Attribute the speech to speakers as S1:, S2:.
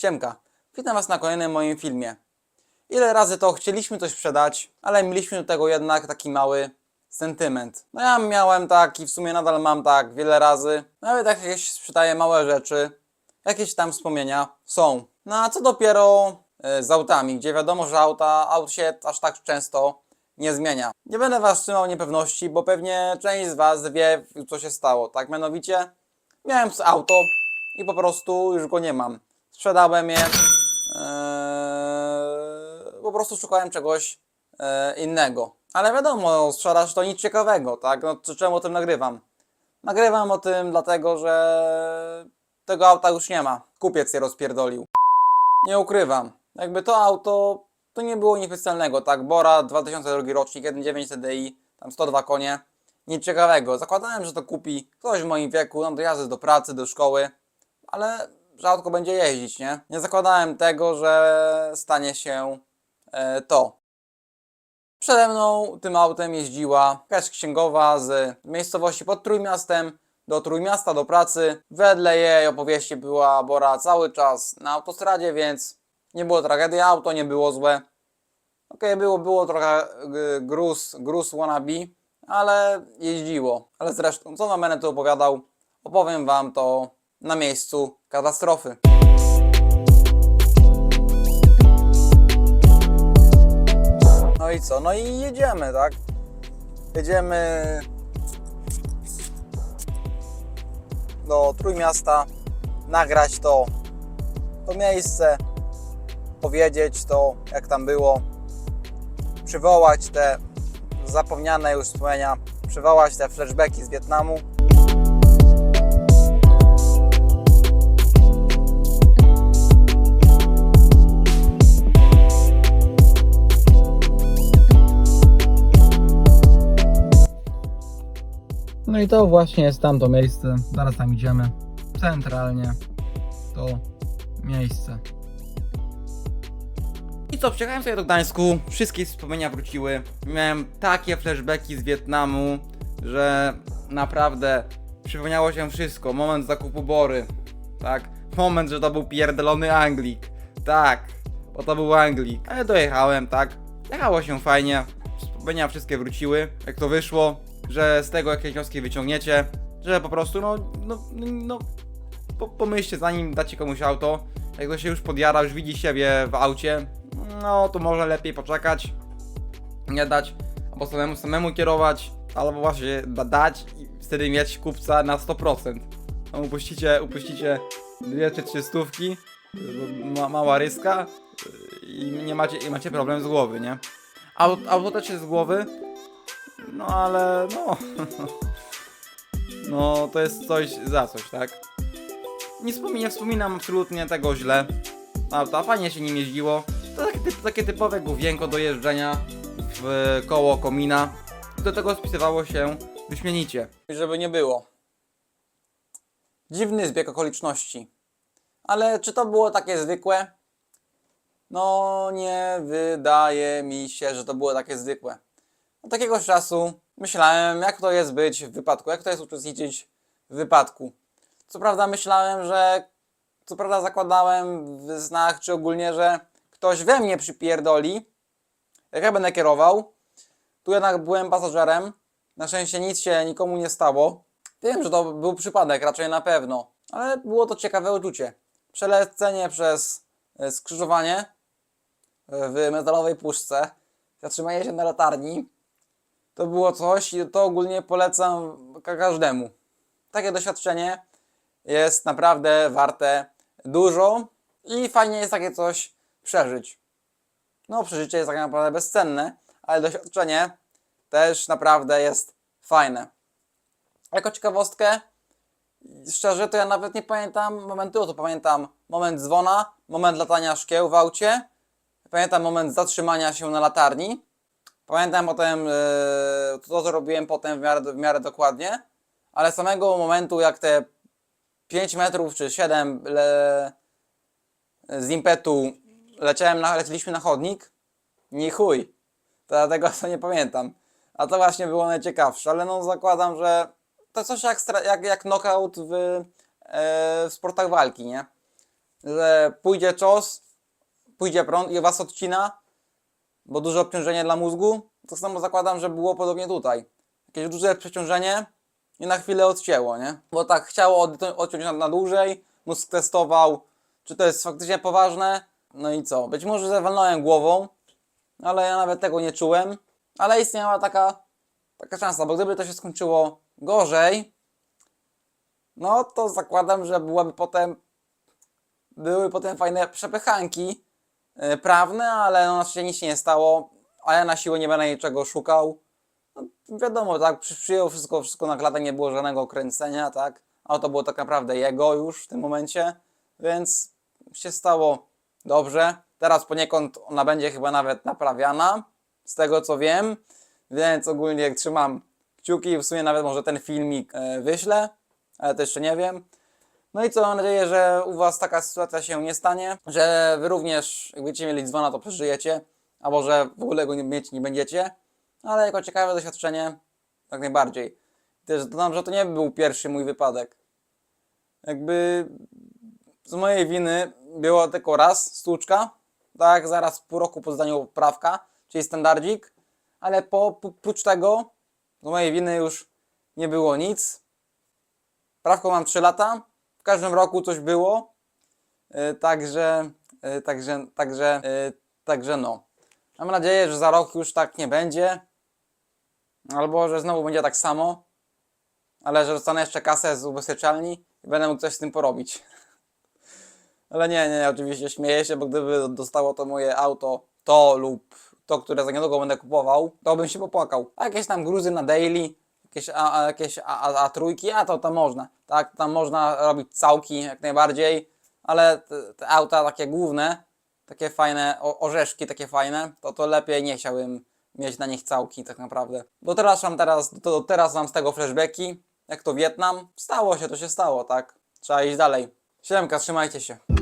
S1: Siemka, witam Was na kolejnym moim filmie. Ile razy to chcieliśmy coś sprzedać, ale mieliśmy do tego jednak taki mały sentyment. No ja miałem tak i w sumie nadal mam tak wiele razy. Nawet jak jakieś sprzedaję małe rzeczy, jakieś tam wspomnienia są. No a co dopiero e, z autami, gdzie wiadomo, że auta, aut się aż tak często nie zmienia. Nie będę Was trzymał niepewności, bo pewnie część z Was wie, co się stało. Tak, mianowicie miałem auto i po prostu już go nie mam. Sprzedałem je. Eee, po prostu szukałem czegoś e, innego. Ale wiadomo, sprzedaż to nic ciekawego, tak? No, czemu o tym nagrywam? Nagrywam o tym dlatego, że tego auta już nie ma. Kupiec je rozpierdolił. Nie ukrywam. Jakby to auto to nie było nic specjalnego, tak? Bora 2002 rocznik, 1.9 TDI, tam 102 konie. Nic ciekawego. Zakładałem, że to kupi ktoś w moim wieku, no do jazdy do pracy, do szkoły, ale rzadko będzie jeździć, nie? Nie zakładałem tego, że stanie się e, to. Przede mną tym autem jeździła jakaś księgowa z miejscowości pod Trójmiastem do Trójmiasta do pracy. Wedle jej opowieści była Bora cały czas na autostradzie, więc nie było tragedii, auto nie było złe. Okej, było, było trochę gruz, gruz wannabe, ale jeździło. Ale zresztą, co wam będę tu opowiadał, opowiem wam to na miejscu katastrofy. No i co? No i jedziemy, tak? Jedziemy do Trójmiasta, nagrać to, to miejsce, powiedzieć to, jak tam było, przywołać te zapomniane już wspomnienia, przywołać te flashbacki z Wietnamu. No i to właśnie jest tamto miejsce. Zaraz tam idziemy. Centralnie to miejsce. I co, przyjechałem sobie do Gdańsku, wszystkie wspomnienia wróciły. Miałem takie flashbacki z Wietnamu, że naprawdę przypomniało się wszystko. Moment zakupu Bory, tak? Moment, że to był pierdolony Anglik, tak, bo to był Anglik. Ale dojechałem, tak? Jechało się fajnie, wspomnienia wszystkie wróciły. Jak to wyszło, że z tego jakieś wnioski wyciągniecie, że po prostu, no, no, no, po, pomyślcie zanim dacie komuś auto, jak to się już podjara, już widzi siebie w aucie, no to może lepiej poczekać, nie dać, albo samemu samemu kierować, albo właśnie da, dać i wtedy mieć kupca na 100%. No upuścicie, upuścicie dwie czy trzy stówki, ma, mała ryska i nie macie, i macie problem z głowy, nie? Auto, auto też jest z głowy, no ale no. No to jest coś za coś, tak? Nie, wspomin- nie wspominam absolutnie tego źle. Auta, fajnie się nim jeździło. To takie, takie typowe główienko do jeżdżenia w koło komina. Do tego spisywało się wyśmienicie. Żeby nie było. Dziwny zbieg okoliczności. Ale czy to było takie zwykłe? No nie wydaje mi się, że to było takie zwykłe. Od takiegoś czasu myślałem, jak to jest być w wypadku, jak to jest uczestniczyć w wypadku. Co prawda myślałem, że, co prawda zakładałem w snach, czy ogólnie, że ktoś we mnie przypierdoli, jak ja będę kierował. Tu jednak byłem pasażerem, na szczęście nic się nikomu nie stało. Wiem, że to był przypadek, raczej na pewno, ale było to ciekawe uczucie. Przelecenie przez e, skrzyżowanie e, w metalowej puszce, zatrzymanie się na latarni, to było coś i to ogólnie polecam ka- każdemu. Takie doświadczenie jest naprawdę warte dużo i fajnie jest takie coś przeżyć. No, przeżycie jest tak naprawdę bezcenne, ale doświadczenie też naprawdę jest fajne. Jako ciekawostkę, szczerze, to ja nawet nie pamiętam momentu, to pamiętam moment dzwona, moment latania szkieł w aucie, pamiętam moment zatrzymania się na latarni, Pamiętam potem, e, to co robiłem potem w miarę, w miarę dokładnie, ale samego momentu jak te 5 metrów czy 7 le, z impetu leciałem na, leciliśmy na chodnik, nie chuj. Dlatego to nie pamiętam. A to właśnie było najciekawsze, ale no zakładam, że to coś jak, jak, jak knockout w, e, w sportach walki, nie? że pójdzie czos, pójdzie prąd i was odcina, bo duże obciążenie dla mózgu, to samo zakładam, że było podobnie tutaj. Jakieś duże przeciążenie i na chwilę odcięło, nie? Bo tak chciało od, odciąć na, na dłużej, mózg testował, czy to jest faktycznie poważne, no i co? Być może zawalnąłem głową, ale ja nawet tego nie czułem, ale istniała taka, taka szansa, bo gdyby to się skończyło gorzej, no to zakładam, że byłaby potem były potem fajne przepychanki prawne, ale no, szczęście nic się nie stało, a ja na siłę nie będę niczego szukał. No, wiadomo, tak, przy- przyjął wszystko, wszystko na klatę, nie było żadnego kręcenia, tak, a to było tak naprawdę jego już w tym momencie, więc się stało dobrze. Teraz poniekąd ona będzie chyba nawet naprawiana, z tego co wiem, więc ogólnie trzymam kciuki, w sumie nawet może ten filmik e, wyślę, ale to jeszcze nie wiem. No i co, mam nadzieję, że u Was taka sytuacja się nie stanie, że Wy również, jak będziecie mieli dzwona, to przeżyjecie, albo że w ogóle go nie mieć nie będziecie, ale jako ciekawe doświadczenie, jak najbardziej. Też dodam, że to nie był pierwszy mój wypadek. Jakby z mojej winy było tylko raz stłuczka, tak, zaraz pół roku po zdaniu prawka, czyli standardzik, ale po, prócz tego z mojej winy już nie było nic. Prawko mam 3 lata, w każdym roku coś było, także, yy, także, także, yy, także no. Mam nadzieję, że za rok już tak nie będzie, albo że znowu będzie tak samo, ale że dostanę jeszcze kasę z ubezpieczalni i będę mógł coś z tym porobić. Ale nie, nie, oczywiście śmieję się, bo gdyby dostało to moje auto, to lub to, które za niedługo będę kupował, to bym się popłakał. A jakieś tam gruzy na daily, jakieś A, jakieś a, a, a trójki, a to tam można. Tak, tam można robić całki jak najbardziej, ale te, te auta takie główne, takie fajne, o, orzeszki takie fajne, to to lepiej nie chciałbym mieć na nich całki tak naprawdę. Do teraz do teraz mam z tego flashbacki, jak to Wietnam. Stało się, to się stało, tak? Trzeba iść dalej. Siemka, trzymajcie się.